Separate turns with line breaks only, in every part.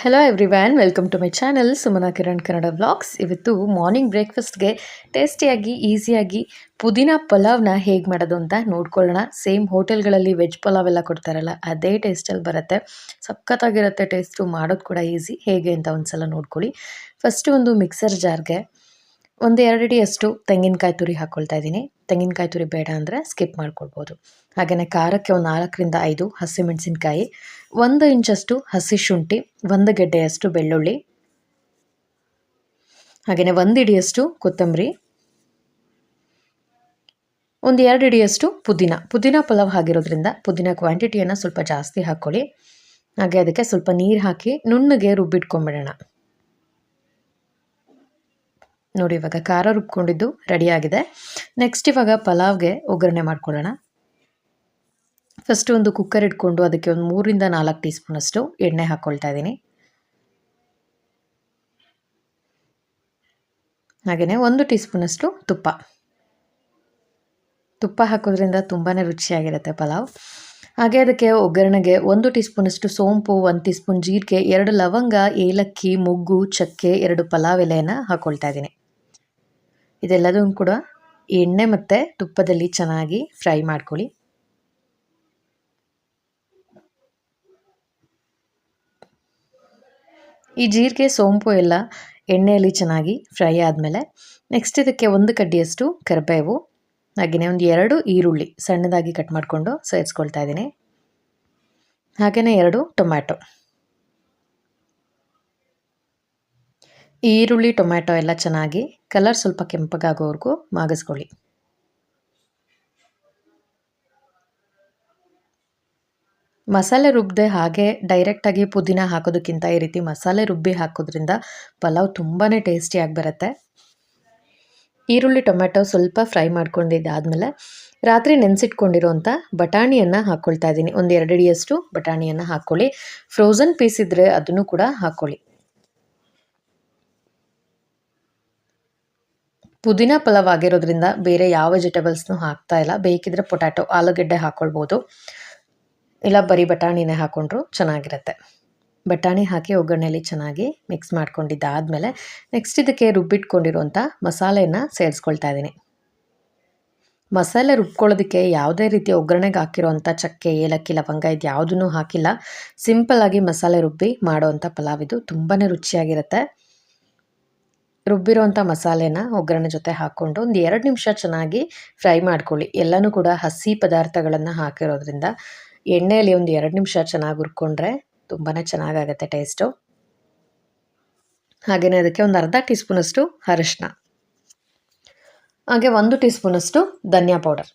Hello everyone welcome to my channel Sumana Kiran Kannada vlogs ಇವತ್ತು morning ಬ್ರೇಕ್ಫಾಸ್ಟ್ಗೆ ಟೇಸ್ಟಿಯಾಗಿ ಈಸಿಯಾಗಿ ಪುದೀನ ಪಲಾವ್ನ ಹೇಗೆ ಮಾಡೋದು ಅಂತ ನೋಡ್ಕೊಳ್ಳೋಣ. ಸೇಮ್ ಹೋಟೆಲ್ಗಳಲ್ಲಿ ವೆಜ್ ಪಲಾವ್ ಎಲ್ಲ ಕೊಡ್ತಾರಲ್ಲ, ಅದೇ ಟೇಸ್ಟಲ್ಲಿ ಬರುತ್ತೆ. ಸಖತ್ತಾಗಿರುತ್ತೆ ಟೇಸ್ಟು ಮಾಡೋದು ಕೂಡ ಈಸಿ ಹೇಗೆ ಅಂತ ಒಂದು ಸಲ ನೋಡ್ಕೊಳ್ಳಿ. ಫಸ್ಟು ಒಂದು ಮಿಕ್ಸರ್ ಜಾರ್ಗೆ ಒಂದು ಎರಡು ಅಡಿಯಷ್ಟು ತೆಂಗಿನಕಾಯಿ ತುರಿ ಹಾಕ್ಕೊಳ್ತಾ ಇದ್ದೀನಿ. ತೆಂಗಿನಕಾಯಿ ತುರಿ ಬೇಡ ಅಂದರೆ ಸ್ಕಿಪ್ ಮಾಡ್ಕೊಳ್ಬೋದು. ಹಾಗೆಯೇ ಖಾರಕ್ಕೆ ಒಂದು ನಾಲ್ಕರಿಂದ ಐದು ಹಸಿಮೆಣಸಿನ್ಕಾಯಿ, ಒಂದು ಇಂಚಷ್ಟು ಹಸಿ ಶುಂಠಿ, ಒಂದು ಗೆಡ್ಡೆಯಷ್ಟು ಬೆಳ್ಳುಳ್ಳಿ ಹಾಗೆಯೇ ಒಂದು ಇಡಿಯಷ್ಟು ಕೊತ್ತಂಬರಿ, ಒಂದು ಎರಡು ಇಡಿಯಷ್ಟು ಪುದೀನ. ಪುದೀನ ಪಲಾವ್ ಆಗಿರೋದ್ರಿಂದ ಪುದೀನ ಕ್ವಾಂಟಿಟಿಯನ್ನು ಸ್ವಲ್ಪ ಜಾಸ್ತಿ ಹಾಕ್ಕೊಳ್ಳಿ ಹಾಗೆ ಅದಕ್ಕೆ ಸ್ವಲ್ಪ ನೀರು ಹಾಕಿ ನುಣ್ಣಗೆ ರುಬ್ಬಿಟ್ಕೊಂಬಿಡೋಣ ನೋಡಿ, ಇವಾಗ ಖಾರ ರುಬ್ಕೊಂಡಿದ್ದು ರೆಡಿಯಾಗಿದೆ ನೆಕ್ಸ್ಟ್ ಇವಾಗ ಪಲಾವ್ಗೆ ಒಗ್ಗರಣೆ ಮಾಡ್ಕೊಳ್ಳೋಣ. ಫಸ್ಟ್ ಒಂದು ಕುಕ್ಕರ್ ಇಟ್ಕೊಂಡು ಅದಕ್ಕೆ ಒಂದು ಮೂರಿಂದ ನಾಲ್ಕು ಟೀ ಸ್ಪೂನಷ್ಟು ಎಣ್ಣೆ ಹಾಕ್ಕೊಳ್ತಾ ಇದ್ದೀನಿ. ಹಾಗೆಯೇ ಒಂದು ಟೀ ಸ್ಪೂನಷ್ಟು ತುಪ್ಪ. ತುಪ್ಪ ಹಾಕೋದ್ರಿಂದ ತುಂಬಾ ರುಚಿಯಾಗಿರುತ್ತೆ ಪಲಾವ್. ಹಾಗೆ ಅದಕ್ಕೆ ಒಗ್ಗರಣೆಗೆ ಒಂದು ಟೀ ಸ್ಪೂನಷ್ಟು ಸೋಂಪು, ಒಂದು ಟೀ ಸ್ಪೂನ್ ಜೀರಿಗೆ, ಎರಡು ಲವಂಗ, ಏಲಕ್ಕಿ, ಮೊಗ್ಗು, ಚಕ್ಕೆ, ಎರಡು ಪಲಾವ್ ಎಲೆಯನ್ನು ಹಾಕ್ಕೊಳ್ತಾ ಇದ್ದೀನಿ. ಇದೆಲ್ಲದೂ ಕೂಡ ಎಣ್ಣೆ ಮತ್ತು ತುಪ್ಪದಲ್ಲಿ ಚೆನ್ನಾಗಿ ಫ್ರೈ ಮಾಡ್ಕೊಳ್ಳಿ. ಈ ಜೀರಿಗೆ, ಸೋಂಪು ಎಲ್ಲ ಎಣ್ಣೆಯಲ್ಲಿ ಚೆನ್ನಾಗಿ ಫ್ರೈ ಆದಮೇಲೆ ನೆಕ್ಸ್ಟ್ ಇದಕ್ಕೆ ಒಂದು ಕಡ್ಡಿಯಷ್ಟು ಕರಿಬೇವು ಹಾಗೆಯೇ ಒಂದು ಎರಡು ಈರುಳ್ಳಿ ಸಣ್ಣದಾಗಿ ಕಟ್ ಮಾಡಿಕೊಂಡು ಸೇರಿಸ್ಕೊಳ್ತಾ ಇದ್ದೀನಿ. ಹಾಗೆಯೇ ಎರಡು ಟೊಮ್ಯಾಟೊ. ಈರುಳ್ಳಿ, ಟೊಮ್ಯಾಟೊ ಎಲ್ಲ ಚೆನ್ನಾಗಿ ಕಲರ್ ಸ್ವಲ್ಪ ಕೆಂಪಗಾಗೋವರೆಗೂ ಮಾಗಿಸ್ಕೊಳ್ಳಿ. ಮಸಾಲೆ ರುಬ್ಬದೆ ಹಾಗೆ ಡೈರೆಕ್ಟಾಗಿ ಪುದೀನ ಹಾಕೋದಕ್ಕಿಂತ ಈ ರೀತಿ ಮಸಾಲೆ ರುಬ್ಬಿ ಹಾಕೋದ್ರಿಂದ ಪಲಾವ್ ತುಂಬಾ ಟೇಸ್ಟಿಯಾಗಿ ಬರುತ್ತೆ. ಈರುಳ್ಳಿ ಟೊಮೆಟೊ ಸ್ವಲ್ಪ ಫ್ರೈ ಮಾಡ್ಕೊಂಡಿದ್ದಾದಮೇಲೆ ರಾತ್ರಿ ನೆನೆಸಿಟ್ಕೊಂಡಿರೋಂಥ ಬಟಾಣಿಯನ್ನು ಹಾಕ್ಕೊಳ್ತಾ ಇದ್ದೀನಿ ಒಂದು ಎರಡಡಿಯಷ್ಟು ಬಟಾಣಿಯನ್ನು ಹಾಕ್ಕೊಳ್ಳಿ ಫ್ರೋಝನ್ ಪೀಸ್ ಇದ್ದರೆ ಅದನ್ನು ಕೂಡ ಹಾಕ್ಕೊಳ್ಳಿ ಪುದೀನ ಪಲಾವ್ ಆಗಿರೋದ್ರಿಂದ ಬೇರೆ ಯಾವ ವೆಜಿಟೇಬಲ್ಸ್ನು ಹಾಕ್ತಾ ಇಲ್ಲ. ಬೇಕಿದ್ರೆ ಪೊಟ್ಯಾಟೊ, ಆಲೂಗಡ್ಡೆ ಹಾಕ್ಕೊಳ್ಬೋದು ಇಲ್ಲ, ಬರೀ ಬಟಾಣಿನೇ ಹಾಕೊಂಡ್ರು ಚೆನ್ನಾಗಿರುತ್ತೆ. ಬಟಾಣಿ ಹಾಕಿ ಒಗ್ಗರಣೆಯಲ್ಲಿ ಚೆನ್ನಾಗಿ ಮಿಕ್ಸ್ ಮಾಡ್ಕೊಂಡಿದ್ದಾದಮೇಲೆ ನೆಕ್ಸ್ಟ್ ಇದಕ್ಕೆ ರುಬ್ಬಿಟ್ಕೊಂಡಿರುವಂಥ ಮಸಾಲೆಯನ್ನು ಸೇರಿಸ್ಕೊಳ್ತಾ ಇದ್ದೀನಿ. ಮಸಾಲೆ ರುಬ್ಕೊಳ್ಳೋದಕ್ಕೆ ಯಾವುದೇ ರೀತಿಯ ಒಗ್ಗರಣೆಗೆ ಹಾಕಿರೋವಂಥ ಚಕ್ಕೆ, ಏಲಕ್ಕಿ, ಲವಂಗ ಇದು ಯಾವುದನ್ನೂ ಹಾಕಿಲ್ಲ. ಸಿಂಪಲ್ಲಾಗಿ ಮಸಾಲೆ ರುಬ್ಬಿ ಮಾಡೋವಂಥ ಪಲಾವ್ ಇದು ತುಂಬಾ ರುಚಿಯಾಗಿರುತ್ತೆ. ರುಬ್ಬಿರೋಂಥ ಮಸಾಲೆನ ಒಗ್ಗರಣೆ ಜೊತೆ ಹಾಕ್ಕೊಂಡು ಒಂದು ಎರಡು ನಿಮಿಷ ಚೆನ್ನಾಗಿ ಫ್ರೈ ಮಾಡ್ಕೊಳ್ಳಿ. ಎಲ್ಲನೂ ಕೂಡ ಹಸಿ ಪದಾರ್ಥಗಳನ್ನು ಹಾಕಿರೋದ್ರಿಂದ ಎಣ್ಣೆಯಲ್ಲಿ ಒಂದು ಎರಡು ನಿಮಿಷ ಚೆನ್ನಾಗಿ ಹುರ್ಕೊಂಡ್ರೆ ತುಂಬಾ ಚೆನ್ನಾಗಾಗತ್ತೆ ಟೇಸ್ಟು. ಹಾಗೆಯೇ ಅದಕ್ಕೆ ಒಂದು ಅರ್ಧ ಟೀ ಸ್ಪೂನಷ್ಟು ಅರಿಶಿನ. ಹಾಗೆ ಒಂದು ಟೀ ಸ್ಪೂನಷ್ಟು ಧನಿಯಾ ಪೌಡರ್.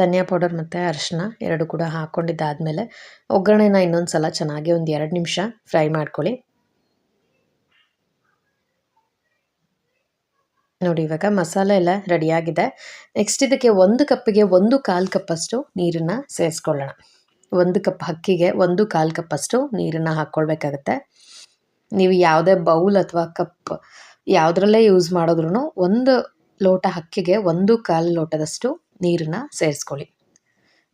ಧನಿಯಾ ಪೌಡರ್ ಮತ್ತು ಅರಿಶಿನ ಎರಡು ಕೂಡ ಹಾಕ್ಕೊಂಡಿದ್ದಾದಮೇಲೆ ಒಗ್ಗರಣೆನ ಇನ್ನೊಂದು ಸಲ ಚೆನ್ನಾಗಿ ಒಂದು ಎರಡು ನಿಮಿಷ ಫ್ರೈ ಮಾಡ್ಕೊಳ್ಳಿ. ನೋಡಿ, ಇವಾಗ ಮಸಾಲೆ ಎಲ್ಲ ರೆಡಿಯಾಗಿದೆ ನೆಕ್ಸ್ಟ್ ಇದಕ್ಕೆ ಒಂದು ಕಪ್ಪಿಗೆ ಒಂದು ಕಾಲು ಕಪ್ಪಷ್ಟು ನೀರನ್ನು ಸೇರಿಸ್ಕೊಳ್ಳೋಣ. ಒಂದು ಕಪ್ ಅಕ್ಕಿಗೆ ಒಂದು ಕಾಲು ಕಪ್ಪಷ್ಟು ನೀರನ್ನು ಹಾಕ್ಕೊಳ್ಬೇಕಾಗತ್ತೆ. ನೀವು ಯಾವುದೇ ಬೌಲ್ ಅಥವಾ ಕಪ್ ಯಾವುದರಲ್ಲೇ ಯೂಸ್ ಮಾಡಿದ್ರೂ ಒಂದು ಲೋಟ ಅಕ್ಕಿಗೆ ಒಂದು ಕಾಲು ಲೋಟದಷ್ಟು ನೀರನ್ನು ಸೇರಿಸ್ಕೊಳ್ಳಿ.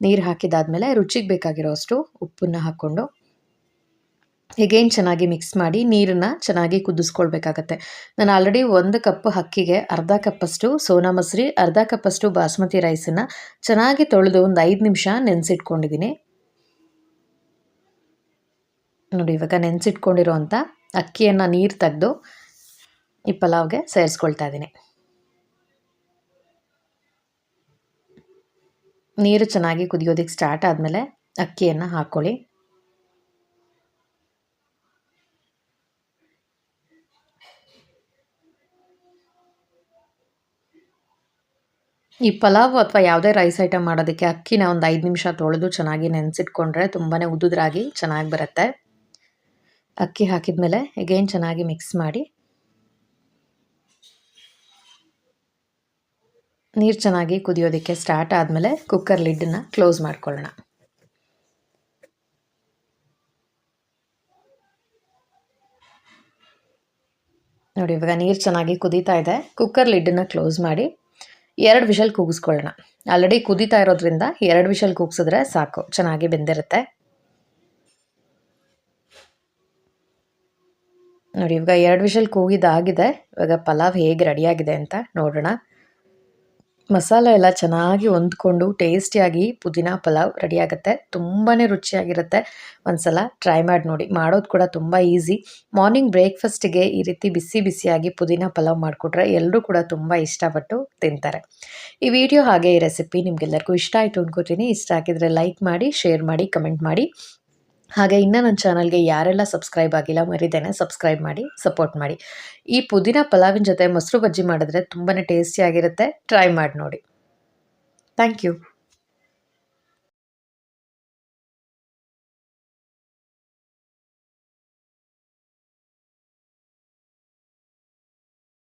ನೀರು ಹಾಕಿದಾದ್ಮೇಲೆ ರುಚಿಗೆ ಬೇಕಾಗಿರೋ ಅಷ್ಟು ಉಪ್ಪನ್ನು ಹಾಕ್ಕೊಂಡು ಎಗೇನ್ ಚೆನ್ನಾಗಿ ಮಿಕ್ಸ್ ಮಾಡಿ ನೀರನ್ನು ಚೆನ್ನಾಗಿ ಕುದಿಸ್ಕೊಳ್ಬೇಕಾಗತ್ತೆ. ನಾನು ಆಲ್ರೆಡಿ ಒಂದು ಕಪ್ ಅಕ್ಕಿಗೆ ಅರ್ಧ ಕಪ್ಪಷ್ಟು ಸೋನಾ ಮಸರಿ, ಅರ್ಧ ಕಪ್ಪಷ್ಟು ಬಾಸ್ಮತಿ ರೈಸನ್ನು ಚೆನ್ನಾಗಿ ತೊಳೆದು ಒಂದು ಐದು ನಿಮಿಷ ನೆನೆಸಿಟ್ಕೊಂಡಿದ್ದೀನಿ ನೋಡಿ ಇವಾಗ ನೆನೆಸಿಟ್ಕೊಂಡಿರೋ ಅಂಥ ಅಕ್ಕಿಯನ್ನು ನೀರು ತೆಗೆದು ಈ ಪಲಾವ್ಗೆ ಸೇರಿಸ್ಕೊಳ್ತಾ ಇದ್ದೀನಿ ನೀರು ಚೆನ್ನಾಗಿ ಕುದಿಯೋದಕ್ಕೆ ಸ್ಟಾರ್ಟ್ ಆದಮೇಲೆ ಅಕ್ಕಿಯನ್ನು ಹಾಕ್ಕೊಳ್ಳಿ ಈ ಪಲಾವ್ ಅಥವಾ ಯಾವುದೇ ರೈಸ್ ಐಟಮ್ ಮಾಡೋದಕ್ಕೆ ಅಕ್ಕಿನ ಒಂದು ಐದು ನಿಮಿಷ ತೊಳೆದು ಚೆನ್ನಾಗಿ ನೆನೆಸಿಟ್ಕೊಂಡ್ರೆ ತುಂಬಾ ಉದ್ದುದ್ರಾಗಿ ಚೆನ್ನಾಗಿ ಬರುತ್ತೆ. ಅಕ್ಕಿ ಹಾಕಿದ ಮೇಲೆ ಚೆನ್ನಾಗಿ ಮಿಕ್ಸ್ ಮಾಡಿ ನೀರು ಚೆನ್ನಾಗಿ ಕುದಿಯೋದಕ್ಕೆ ಸ್ಟಾರ್ಟ್ ಆದಮೇಲೆ ಕುಕ್ಕರ್ ಲಿಡ್ಡನ್ನು ಕ್ಲೋಸ್ ಮಾಡ್ಕೊಳ್ಳೋಣ. ನೋಡಿ, ಇವಾಗ ನೀರು ಚೆನ್ನಾಗಿ ಕುದೀತಾ ಇದೆ. ಕುಕ್ಕರ್ ಲಿಡ್ಡನ್ನು ಕ್ಲೋಸ್ ಮಾಡಿ ಎರಡು ವಿಷಲ್ ಕೂಗಿಸ್ಕೊಳ್ಳೋಣ. ಆಲ್ರೆಡಿ ಕುದೀತಾ ಇರೋದ್ರಿಂದ ಎರಡು ವಿಷಲ್ ಕೂಗಿಸಿದ್ರೆ ಸಾಕು, ಚೆನ್ನಾಗಿ ಬೆಂದಿರುತ್ತೆ. ನೋಡಿ, ಇವಾಗ ಎರಡು ವಿಷಲ್ ಕೂಗಿದಾಗಿದೆ. ಇವಾಗ ಪಲಾವ್ ಹೇಗೆ ರೆಡಿಯಾಗಿದೆ ಅಂತ ನೋಡೋಣ. ಮಸಾಲೆ ಎಲ್ಲ ಚೆನ್ನಾಗಿ ಹೊಂದ್ಕೊಂಡು ಟೇಸ್ಟಿಯಾಗಿ ಪುದೀನ ಪಲಾವ್ ರೆಡಿ ಆಗುತ್ತೆ ತುಂಬಾ ರುಚಿಯಾಗಿರುತ್ತೆ. ಒಂದ್ಸಲ ಟ್ರೈ ಮಾಡಿ ನೋಡಿ. ಮಾಡೋದು ಕೂಡ ತುಂಬ ಈಸಿ. ಮಾರ್ನಿಂಗ್ ಬ್ರೇಕ್ಫಾಸ್ಟಿಗೆ ಈ ರೀತಿ ಬಿಸಿ ಬಿಸಿಯಾಗಿ ಪುದೀನ ಪಲಾವ್ ಮಾಡಿಕೊಟ್ರೆ ಎಲ್ಲರೂ ಕೂಡ ತುಂಬ ಇಷ್ಟಪಟ್ಟು ತಿಂತಾರೆ. ಈ ವಿಡಿಯೋ ಹಾಗೆ ಈ ರೆಸಿಪಿ ನಿಮಗೆಲ್ಲರಿಗೂ ಇಷ್ಟ ಆಯಿತು ಅಂದ್ಕೋತೀನಿ ಇಷ್ಟ ಆಗಿದ್ರೆ ಲೈಕ್ ಮಾಡಿ, ಶೇರ್ ಮಾಡಿ, ಕಮೆಂಟ್ ಮಾಡಿ. ಹಾಗೆ ಇನ್ನೂ ನನ್ನ ಚಾನಲ್ಗೆ ಯಾರೆಲ್ಲ ಸಬ್ಸ್ಕ್ರೈಬ್ ಆಗಿಲ್ಲ, ಮರಿದೇನೆ, ಸಬ್ಸ್ಕ್ರೈಬ್ ಮಾಡಿ, ಸಪೋರ್ಟ್ ಮಾಡಿ. ಈ ಪುದೀನ ಪಲಾವಿನ ಜೊತೆ ಮೊಸರು ಬಜ್ಜಿ ಮಾಡಿದ್ರೆ ತುಂಬಾ ಟೇಸ್ಟಿಯಾಗಿರುತ್ತೆ ಟ್ರೈ ಮಾಡಿ ನೋಡಿ. Thank you